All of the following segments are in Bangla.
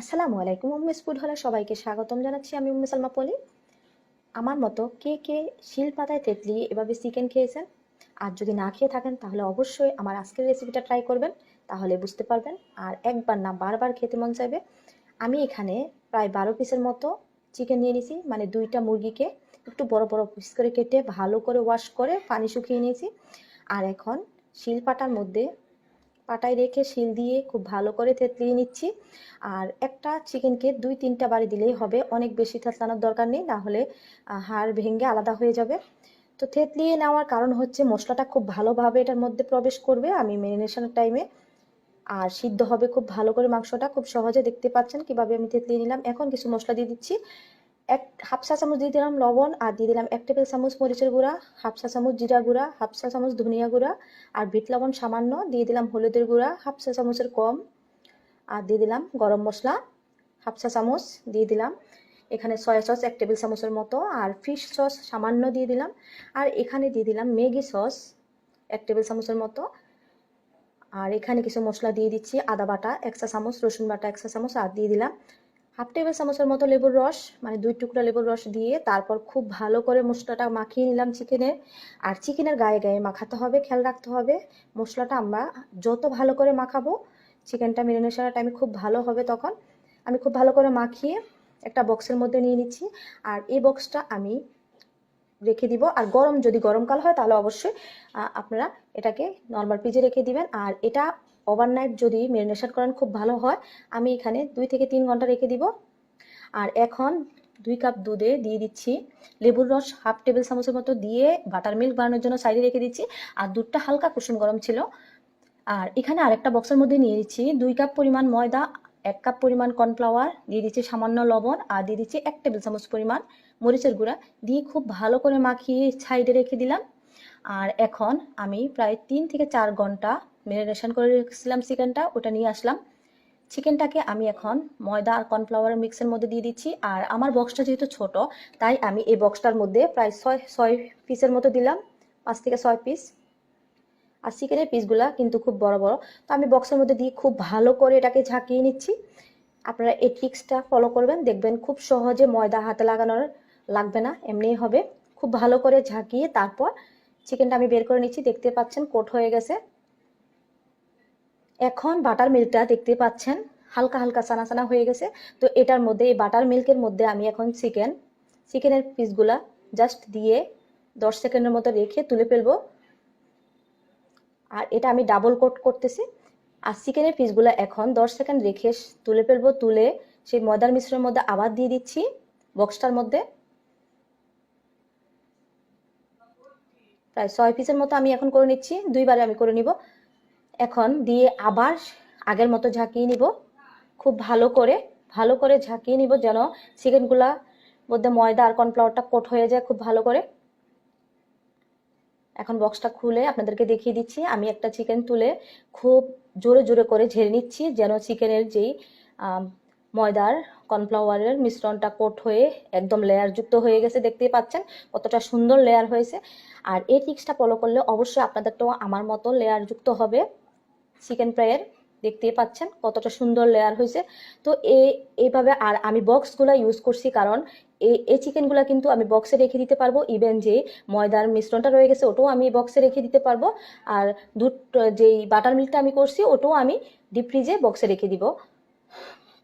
আসসালামু আলাইকুম উম্মেস ফুড হলে সবাইকে স্বাগতম জানাচ্ছি আমি উম্মে সালমা পলি। আমার মতো কে কে শিল পাতায় তেতলি এভাবে চিকেন খেয়েছেন, আর যদি না খেয়ে থাকেন তাহলে অবশ্যই আমার আজকের রেসিপিটা ট্রাই করবেন, তাহলে বুঝতে পারবেন, আর একবার না বারবার খেতে মন চাইবে। আমি এখানে প্রায় বারো পিসের মতো চিকেন নিয়ে নিয়েছি মানে দুইটা মুরগিকে একটু বড় বড় পিস করে কেটে ভালো করে ওয়াশ করে পানি শুকিয়ে নিয়েছি। আর এখন শিল পাটার মধ্যে পাটায় রেখে শিল দিয়ে খুব ভালো করে থেতলিয়ে নিচ্ছি। আর একটা চিকেনকে দুই তিনটা বাড়ি দিলেই হবে। অনেক বেশি থেতলানোর দরকার নেই, না হলে হাড় ভেঙে আলাদা হয়ে যাবে। তো থেতলিয়ে নেওয়ার কারণ হচ্ছে মশলাটা খুব ভালোভাবে এটার মধ্যে প্রবেশ করবে, আমি ম্যারিনেশনের টাইমে আর সিদ্ধ হবে খুব ভালো করে মাংসটা, খুব সহজে দেখতে পাচ্ছেন কীভাবে আমি থেতলিয়ে নিলাম। এখন কিছু মশলা দিয়ে দিচ্ছি। এক হাফ চা চামচ দিয়ে দিলাম লবণ আর দিয়ে দিলাম এক টেবিল চামচ মরিচের গুঁড়া, হাফ চা চামচ জিরা গুঁড়া, হাফ চা চামচ ধনিয়া গুঁড়া আর বিট লবণ সামান্য দিয়ে দিলাম হলুদের গুঁড়া, হাফ চা চামচের কম আর দিয়ে দিলাম গরম মশলা, হাফ চা চামচ দিয়ে দিলাম এখানে সয়া সস এক টেবিল চামচের মতো আর ফিশ সস সামান্য দিয়ে দিলাম আর এখানে দিয়ে দিলাম ম্যাগি সস এক টেবিল চামচের মতো আর এখানে কিছু মশলা দিয়ে দিচ্ছি আদা বাটা এক চা চামচ, রসুন বাটা এক চা চামচ আর দিয়ে দিলাম হাফ টেবিল চামচের মতো লেবুর রস মানে দুই টুকরা লেবুর রস দিয়ে তারপর খুব ভালো করে মশলাটা মাখিয়ে নিলাম চিকেনে আর চিকেনের গায়ে গায়ে মাখাতে হবে, খেয়াল রাখতে হবে। মশলাটা আমরা যত ভালো করে মাখাবো চিকেনটা মেরিনেশনের টাইমে খুব ভালো হবে তখন। আমি খুব ভালো করে মাখিয়ে একটা বক্সের মধ্যে নিয়ে নিচ্ছি। আর এই বক্সটা আমি রেখে দিব। আর গরম যদি গরমকাল হয়, তাহলে অবশ্যই আপনারা এটাকে নর্মাল ফ্রিজে রেখে দিবেন। আর এটা ওভারনাইট যদি মেরিনেশন করেন, খুব ভালো হয়। আমি এখানে দুই থেকে তিন ঘণ্টা রেখে দিব। আর এখন দুই কাপ দুধে দিয়ে দিচ্ছি লেবুর রস, হাফ টেবিল চামচের মতো দিয়ে বাটার মিল্ক বানানোর জন্য সাইডে রেখে দিচ্ছি। আর দুধটা হালকা কুসুম গরম ছিল। আর এখানে আরেকটা বক্সের মধ্যে নিয়ে নিচ্ছি। দুই কাপ পরিমাণ ময়দা এক কাপ পরিমাণ কর্নফ্লাওয়ার, দিয়ে দিচ্ছি সামান্য লবণ, আর দিয়ে দিচ্ছি এক টেবিল চামচ পরিমাণ মরিচের গুঁড়া। দিয়ে খুব ভালো করে মাখিয়ে সাইডে রেখে দিলাম। আর এখন আমি প্রায় তিন থেকে চার ঘণ্টা ম্যারিনেশন করে রেখেছিলাম চিকেনটা, ওটা নিয়ে আসলাম। চিকেনটাকে আমি এখন ময়দা আর কর্নফ্লাওয়ার মিক্সের মধ্যে দিয়ে দিচ্ছি। আর আমার বক্সটা যেহেতু ছোট, তাই আমি এই বক্সটার মধ্যে প্রায় ছয় ছয় পিসের মতো দিলাম, পাঁচ থেকে ছয় পিস। আর চিকেনের পিসগুলা কিন্তু খুব বড় বড়। তো আমি বক্সের মধ্যে দিয়ে খুব ভালো করে এটাকে ঝাঁকিয়ে নিচ্ছি। আপনারা এই ট্রিক্সটা ফলো করবেন, দেখবেন খুব সহজে ময়দা হাতে লাগানোর লাগবে না, এমনিই হবে। খুব ভালো করে ঝাঁকিয়ে তারপর চিকেনটা আমি বের করে নিচ্ছি, দেখতে পাচ্ছেন কোট হয়ে গেছে। এখন বাটার মিল্কটা দেখতে পাচ্ছেন, হালকা হালকা সানা সানা হয়ে গেছে। তো এটার মধ্যে, এই বাটার মিল্কের মধ্যে আমি এখন চিকেন চিকেনের পিসগুলা জাস্ট দিয়ে দশ সেকেন্ডের মতো রেখে তুলে ফেলব। আর এটা আমি ডাবল কোট করতেছি। আর চিকেনের পিসগুলো এখন দশ সেকেন্ড রেখে তুলে ফেলব, তুলে সেই ময়দার মিশ্রণের মধ্যে আবার দিয়ে দিচ্ছি বক্সটার মধ্যে। প্রায় ছয় পিসের মতো আমি এখন করে নিচ্ছি, দুইবারে আমি করে নিব। এখন দিয়ে আবার আগের মতো ঝাঁকিয়ে নিব, খুব ভালো করে ভালো করে ঝাঁকিয়ে নিব যেন চিকেনগুলা মধ্যে ময়দা আর কর্নফ্লাওয়ারটা কোট হয়ে যায় খুব ভালো করে। এখন বক্সটা খুলে আপনাদেরকে দেখিয়ে দিচ্ছি। আমি একটা চিকেন তুলে খুব জোরে জোরে করে ঝেড়ে নিচ্ছি, যেন চিকেনের যেই ময়দার কর্নফ্লাওয়ারের মিশ্রণটা কোট হয়ে একদম লেয়ার যুক্ত হয়ে গেছে, দেখতেই পাচ্ছেন কতটা সুন্দর লেয়ার হয়েছে। আর এই টিক্সটা ফলো করলে অবশ্যই আপনাদেরটাও আমার মতো লেয়ার যুক্ত হবে। চিকেন ফ্রাইয়ের দেখতেই পাচ্ছেন কতটা সুন্দর লেয়ার হয়েছে। তো এই এইভাবে আর আমি বক্সগুলো ইউজ করছি কারণ এই চিকেনগুলো কিন্তু আমি বক্সে রেখে দিতে পারব। ইভেন যে ময়দার মিশ্রণটা রয়ে গেছে, ওটাও আমি বক্সে রেখে দিতে পারব। আর দুধ যেই বাটার মিল্কটা আমি করছি, ওটাও আমি ডিপ ফ্রিজে বক্সে রেখে দিব।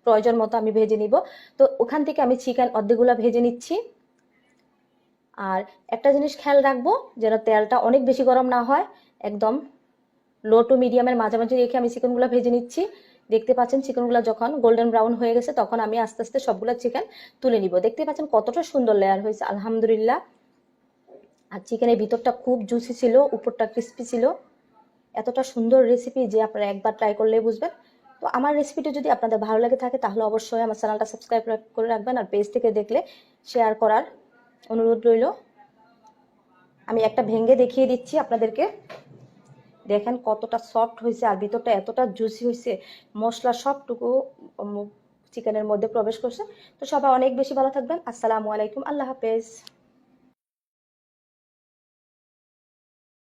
প্রয়োজন মতো আমি ভেজে নিব। তো ওখান থেকে আমি চিকেন অর্ধেকগুলো ভেজে নিচ্ছি। আর একটা জিনিস খেয়াল রাখব, যেন তেলটা অনেক বেশি গরম না হয়। একদম লো টু মিডিয়ামের মাঝামাঝি রেখে আমি চিকেনগুলো ভেজে নিচ্ছি। দেখতে পাচ্ছেন চিকেনগুলো যখন গোল্ডেন ব্রাউন হয়ে গেছে, তখন আমি আস্তে আস্তে সবগুলো চিকেন তুলে নিব। দেখতে পাচ্ছেন কতটা সুন্দর লেয়ার হয়েছে, আলহামদুলিল্লাহ। আর চিকেনের ভিতরটা খুব জুসি ছিল, উপরটা ক্রিস্পি ছিল। এতটা সুন্দর রেসিপি যে আপনারা একবার ট্রাই করলে বুঝবেন। তো আমার রেসিপিটা যদি আপনাদের ভালো লাগে থাকে, তাহলে অবশ্যই আমার চ্যানেলটা সাবস্ক্রাইব করে রাখবেন আর পেজ থেকে দেখলে শেয়ার করার অনুরোধ রইল। আমি একটা ভেঙে দেখিয়ে দিচ্ছি আপনাদেরকে। দেখেন কতটা সফট হয়েছে আর ভিতরটা এতটা জুসি হয়েছে। মশলা সবটুকু চিকেনের মধ্যে প্রবেশ করছে। তো সবাই অনেক বেশি ভালো থাকবেন। আসসালামু আলাইকুম। আল্লাহ হাফেজ।